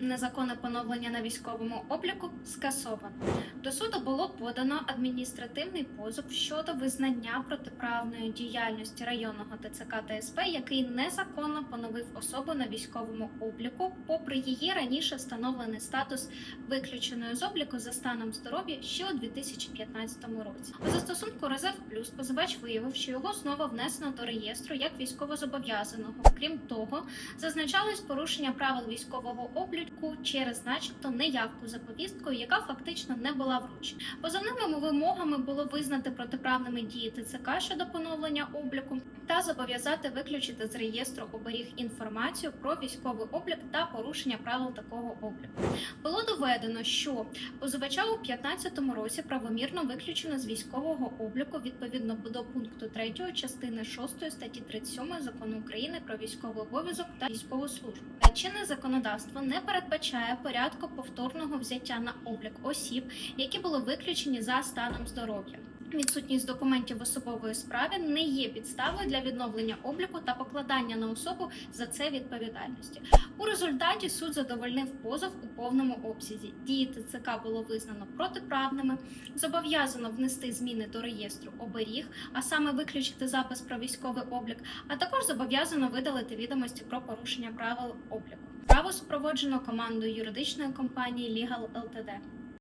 незаконне поновлення на військовому обліку скасовано. До суду було подано адміністративний позов щодо визнання протиправної діяльності районного ТЦК та СП, який незаконно поновив особу на військовому обліку, попри її раніше встановлений статус виключеної з обліку за станом здоров'я ще у 2015 році. У застосунку Резерв Плюс позивач виявив, що його знову внесено до реєстру як військовозобов'язаного. Крім того, зазначалось порушення правил військового обліку через, начебто, неявку за повісткою, яка фактично не була вручена. Позовними вимогами було визнати протиправними дії ТЦК щодо поновлення обліку та зобов'язати виключити з реєстру оберіг інформацію про військовий облік та порушення правил такого обліку. Було доведено, що позивача у 2015 році правомірно виключено з військового обліку відповідно до пункту 3 частини 6 статті 37 закону України про військовий обов'язок та військову службу. Чинне законодавство не передбачає порядку повторного взяття на облік осіб, які були виключені за станом здоров'я. Відсутність документів в особової справі не є підставою для відновлення обліку та покладання на особу за це відповідальності. У результаті суд задовольнив позов у повному обсязі. Дії ТЦК було визнано протиправними, зобов'язано внести зміни до реєстру оберіг, а саме виключити запис про військовий облік, а також зобов'язано видалити відомості про порушення правил обліку. Право супроводжено командою юридичної компанії Legal LTD.